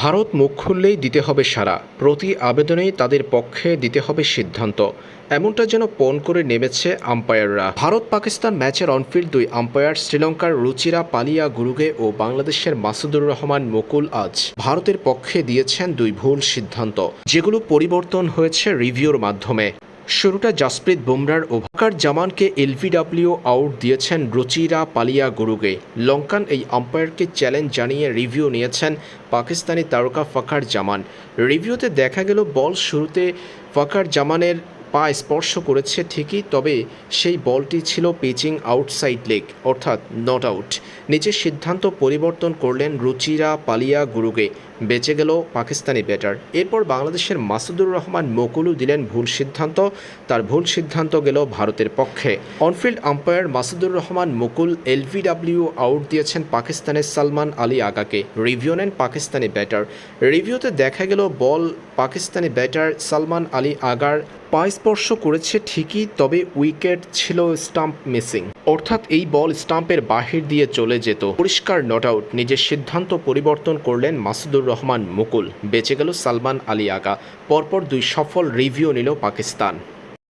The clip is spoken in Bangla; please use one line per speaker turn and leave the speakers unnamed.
ভারত মুখ খুললেই দিতে হবে সারা প্রতি আবেদনেই তাদের পক্ষে দিতে হবে সিদ্ধান্ত। এমনটা যেন পণ করে নেমেছে আম্পায়াররা। ভারত পাকিস্তান ম্যাচের অনফিল্ড দুই আম্পায়ার শ্রীলঙ্কার রুচিরা পালিয়া গুরুগে ও বাংলাদেশের মাসুদুর রহমান মুকুল আজ ভারতের পক্ষে দিয়েছেন দুই ভুল সিদ্ধান্ত, যেগুলো পরিবর্তন হয়েছে রিভিউর মাধ্যমে। শুরুটা জাসপ্রীত বুমরার ও ভাকার জামানকে এলভিডাব্লিউ আউট দিয়েছেন রুচিরা পালিয়া গুরুগে লঙ্কান এই আম্পায়ারকে চ্যালেঞ্জ জানিয়ে রিভিউ নিয়েছেন পাকিস্তানি তারকা ফাকার জামান। রিভিউতে দেখা গেল বল শুরুতে ফাকার জামানের পা স্পর্শ করেছে ঠিকই, তবে সেই বলটি ছিল পিচিং আউটসাইড লেগ, অর্থাৎ নট আউট। নিজের সিদ্ধান্ত পরিবর্তন করলেন রুচিরা পালিয়া গুরুগে। বেঁচে গেল পাকিস্তানি ব্যাটার। এরপর বাংলাদেশের মাসুদুর রহমান মকুলু দিলেন ভুল সিদ্ধান্ত। তার ভুল সিদ্ধান্ত গেল ভারতের পক্ষে। On field umpire Masudur Rahman Mukul LBW out দিয়েছেন পাকিস্তানের সালমান আলী আগাকে। রিভিউ নেন পাকিস্তানি ব্যাটার। রিভিউতে দেখা গেল বল পাকিস্তানি ব্যাটার সালমান আলী আগার পা স্পর্শ করেছে ঠিকই, তবে উইকেট ছিল স্টাম্প মিসিং। অর্থাৎ এই বল স্টাম্পের বাহির দিয়ে চলে যেত। পরিষ্কার নট আউট, নিজের সিদ্ধান্ত পরিবর্তন করলেন মাসুদুর রহমান মুকুল। বেঁচে গেল সালমান আলী আগা। পরপর দুই সফল রিভিউ নিল পাকিস্তান।